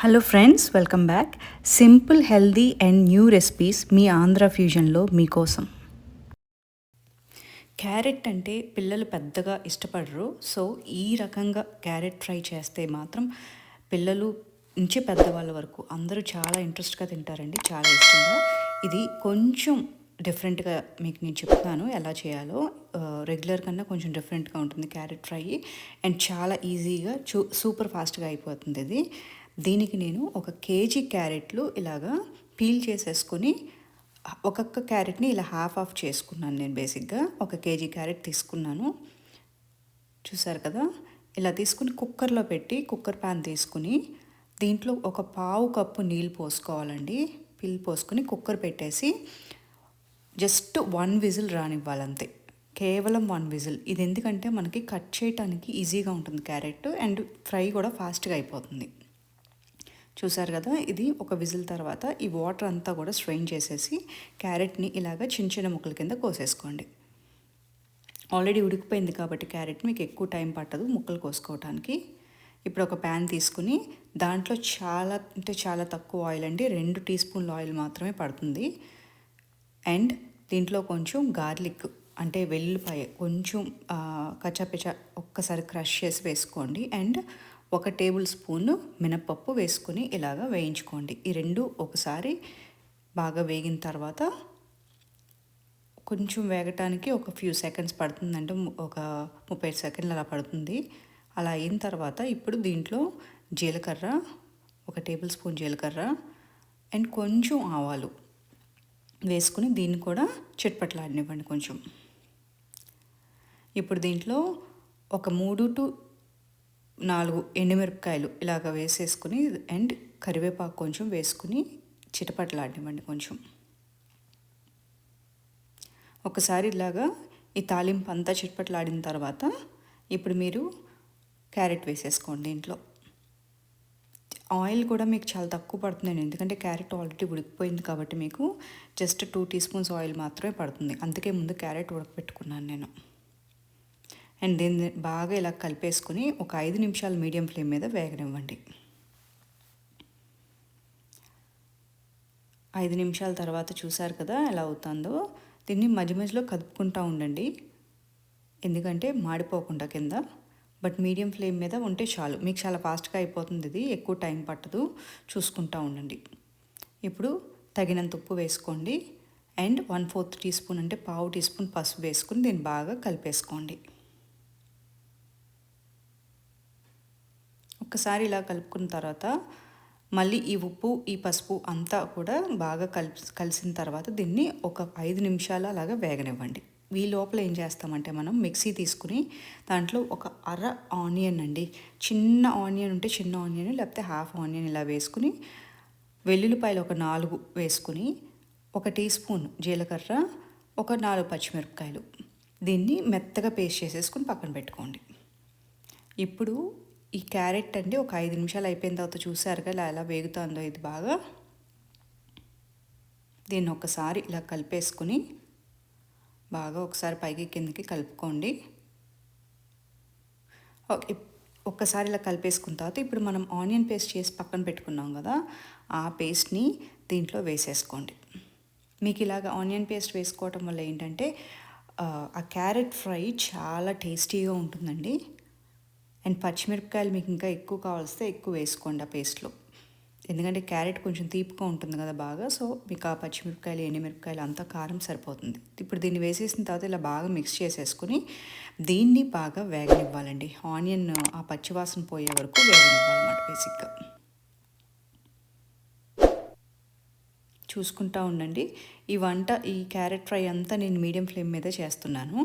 Hello friends welcome back simple healthy and new recipes మీ ఆంధ్ర ఫ్యూజన్లో మీకోసం. Carrot అంటే పిల్లలు పెద్దగా ఇష్టపడరు. సో ఈ రకంగా క్యారెట్ ఫ్రై చేస్తే మాత్రం పిల్లలు నుంచి పెద్దవాళ్ళ వరకు అందరూ చాలా ఇంట్రెస్ట్గా తింటారండి. చాలా ఇష్టంగా. ఇది కొంచెం డిఫరెంట్గా మీకు నేను చెప్తాను ఎలా చేయాలో. రెగ్యులర్ కన్నా కొంచెం డిఫరెంట్గా ఉంటుంది క్యారెట్ ఫ్రై అండ్ చాలా ఈజీగా చూ సూపర్ ఫాస్ట్గా అయిపోతుంది ఇది. దీనికి నేను ఒక కేజీ క్యారెట్లు ఇలాగా పీల్ చేసేసుకొని ఒక్కొక్క క్యారెట్ని ఇలా హాఫ్ ఆఫ్ చేసుకున్నాను నేను బేసిక్గా. ఒక కేజీ క్యారెట్ తీసుకున్నాను. చూసారు కదా? ఇలా తీసుకుని కుక్కర్లో పెట్టి కుక్కర్ ప్యాన్ తీసుకుని దీంట్లో ఒక పావు కప్పు నీళ్ళు పోసుకోవాలండి. పిల్ పోసుకొని కుక్కర్ పెట్టేసి జస్ట్ వన్ విజిల్ రానివ్వాలంతే. కేవలం వన్ విజిల్. ఇది ఎందుకంటే మనకి కట్ చేయడానికి ఈజీగా ఉంటుంది క్యారెట్ అండ్ ఫ్రై కూడా ఫాస్ట్గా అయిపోతుంది. చూసారు కదా ఇది ఒక విజిల్ తర్వాత ఈ వాటర్ అంతా కూడా స్ట్రెయిన్ చేసేసి క్యారెట్ని ఇలాగ చిన్న చిన్న ముక్కల కింద కోసేసుకోండి. ఆల్రెడీ ఉడికిపోయింది కాబట్టి క్యారెట్ మీకు ఎక్కువ టైం పట్టదు ముక్కలు కోసుకోవడానికి ఇప్పుడు ఒక ప్యాన్ తీసుకుని దాంట్లో చాలా అంటే చాలా తక్కువ ఆయిల్ అండి రెండు టీ స్పూన్ల ఆయిల్ మాత్రమే పడుతుంది. అండ్ దీంట్లో కొంచెం గార్లిక్ అంటే వెల్లుల్లిపాయ కొంచెం కచ్చాపిచ్చ ఒక్కసారి క్రష్ చేసి వేసుకోండి. అండ్ ఒక టేబుల్ స్పూన్ మినపప్పు వేసుకొని ఇలాగ వేయించుకోండి. ఈ రెండు ఒకసారి బాగా వేగిన తర్వాత కొంచెం వేగటానికి ఒక ఫ్యూ సెకండ్స్ పడుతుందంటే ఒక ముప్పై సెకండ్లు అలా పడుతుంది. అలా అయిన తర్వాత ఇప్పుడు దీంట్లో జీలకర్ర ఒక టేబుల్ స్పూన్ జీలకర్ర అండ్ కొంచెం ఆవాలు వేసుకుని దీన్ని కూడా చిట్పట్లాడినివ్వండి కొంచెం. ఇప్పుడు దీంట్లో ఒక మూడు టు నాలుగు ఎండుమిరపకాయలు ఇలాగ వేసేసుకుని అండ్ కరివేపాకు కొంచెం వేసుకుని చిటపట్లాడినివ్వండి కొంచెం. ఒకసారి ఇలాగా ఈ తాలింపు అంతా చిట్పట్లాడిన తర్వాత ఇప్పుడు మీరు క్యారెట్ వేసేసుకోండి దీంట్లో. ఆయిల్ కూడా మీకు చాలా తక్కువ పడుతుందండి ఎందుకంటే క్యారెట్ ఆల్రెడీ ఉడికిపోయింది కాబట్టి మీకు just two teaspoons oil మాత్రమే పడుతుంది. అందుకే ముందు క్యారెట్ ఉడకపెట్టుకున్నాను నేను. అండ్ దీన్ని బాగా ఇలా కలిపేసుకుని ఒక ఐదు నిమిషాలు మీడియం ఫ్లేమ్ మీద వేగనివ్వండి. ఐదు నిమిషాల తర్వాత చూసారు కదా ఎలా అవుతుందో? దీన్ని మధ్య మధ్యలో కదుపుకుంటూ ఉండండి. ఎందుకంటే మాడిపోకుండా కింద. బట్ మీడియం ఫ్లేమ్ మీద ఉంటే చాలు. మీకు చాలా ఫాస్ట్గా అయిపోతుంది ఇది. ఎక్కువ టైం పట్టదు. చూసుకుంటూ ఉండండి. ఇప్పుడు తగినంత ఉప్పు వేసుకోండి. And one fourth teaspoon అంటే పావు టీ స్పూన్ పసుపు వేసుకుని దీన్ని బాగా కలిపేసుకోండి. ఒక్కసారి ఇలా కలుపుకున్న తర్వాత మళ్ళీ ఈ ఉప్పు ఈ పసుపు అంతా కూడా బాగా కలిపి కలిసిన తర్వాత దీన్ని ఒక ఐదు నిమిషాలు అలాగా వేగనివ్వండి. ఈ లోపల ఏం చేస్తామంటే మనం మిక్సీ తీసుకుని దాంట్లో ఒక అర ఆనియన్ అండి. చిన్న ఆనియన్ ఉంటే చిన్న ఆనియన్ లేకపోతే హాఫ్ ఆనియన్ ఇలా వేసుకుని వెల్లుల్లిపాయలు ఒక నాలుగు వేసుకుని ఒక టీ స్పూన్ జీలకర్ర ఒక నాలుగు పచ్చిమిరపకాయలు. దీన్ని మెత్తగా పేస్ట్ చేసేసుకుని పక్కన పెట్టుకోండి. ఇప్పుడు ఈ క్యారెట్ అండి ఒక ఐదు నిమిషాలు అయిపోయిన తర్వాత చూసారు కదా ఎలా వేగుతుందో ఇది బాగా. దీన్ని ఒకసారి ఇలా కలిపేసుకుని బాగా ఒకసారి పైకి కిందకి కలుపుకోండి. ఓకే ఒక్కసారి ఇలా కలిపేసుకున్న తర్వాత ఇప్పుడు మనం ఆనియన్ పేస్ట్ చేసి పక్కన పెట్టుకున్నాం కదా ఆ పేస్ట్ని దీంట్లో వేసేసుకోండి. మీకు ఇలాగ ఆనియన్ పేస్ట్ వేసుకోవటం వల్ల ఏంటంటే ఆ క్యారెట్ ఫ్రై చాలా టేస్టీగా ఉంటుందండి. అండ్ పచ్చిమిరపకాయలు మీకు ఇంకా ఎక్కువ కావాల్స్తే ఎక్కువ వేసుకోండి ఆ పేస్ట్లో. ఎందుకంటే క్యారెట్ కొంచెం తీపిగా ఉంటుంది కదా బాగా సో మీకు ఆ పచ్చిమిరపకాయలు ఎండుమిరపకాయలు అంతా కారం సరిపోతుంది. ఇప్పుడు దీన్ని వేసేసిన తర్వాత ఇలా బాగా మిక్స్ చేసేసుకుని దీన్ని బాగా వేగనివ్వాలండి. ఆనియన్ ఆ పచ్చివాసన పోయే వరకు వేగనివ్వాలన్నమాట బేసిక్గా. చూసుకుంటా ఉండండి. ఈ వంట ఈ క్యారెట్ ఫ్రై అంతా నేను మీడియం ఫ్లేమ్ మీద చేస్తున్నాను.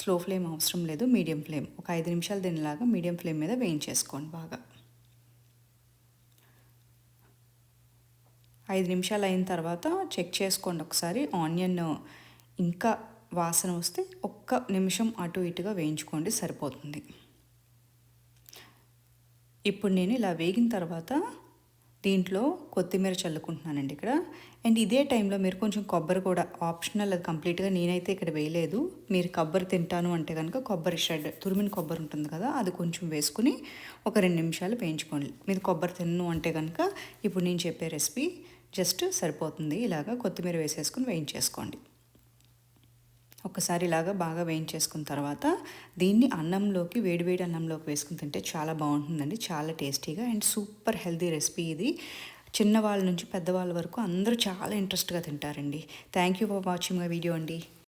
స్లో ఫ్లేమ్ అవసరం లేదు మీడియం ఫ్లేమ్. ఒక ఐదు నిమిషాలు దీనిలాగా మీడియం ఫ్లేమ్ మీద వేయించేసుకోండి బాగా. ఐదు నిమిషాలు అయిన తర్వాత చెక్ చేసుకోండి ఒకసారి. ఆనియన్ ఇంకా వాసన వస్తే ఒక్క నిమిషం అటు ఇటుగా వేయించుకోండి సరిపోతుంది. ఇప్పుడు నేను ఇలా వేగిన తర్వాత దీంట్లో కొత్తిమీర చల్లుకుంటున్నానండి ఇక్కడ. అండ్ ఇదే టైంలో మీరు కొంచెం కొబ్బరి కూడా ఆప్షనల్ అది కంప్లీట్గా నేనైతే ఇక్కడ వేయలేదు. మీరు కొబ్బరి తింటాను అంటే కనుక కొబ్బరి షెడ్ తురిమిన కొబ్బరి ఉంటుంది కదా అది కొంచెం వేసుకుని ఒక రెండు నిమిషాలు వేయించుకోండి. మీరు కొబ్బరి తిన్ను అంటే కనుక ఇప్పుడు నేను చెప్పే రెసిపీ జస్ట్ సరిపోతుంది. ఇలాగ కొత్తిమీర వేసేసుకుని వేయించేసుకోండి. ఒకసారి ఇలాగా బాగా వేయించేసుకున్న తర్వాత దీన్ని అన్నంలోకి వేడివేడి అన్నంలోకి వేసుకుని తింటే చాలా బాగుంటుందండి. చాలా టేస్టీగా అండ్ సూపర్ హెల్తీ రెసిపీ ఇది. చిన్నవాళ్ళ నుంచి పెద్దవాళ్ళ వరకు అందరూ చాలా ఇంట్రెస్ట్గా తింటారండి. Thank you for watching my video అండి.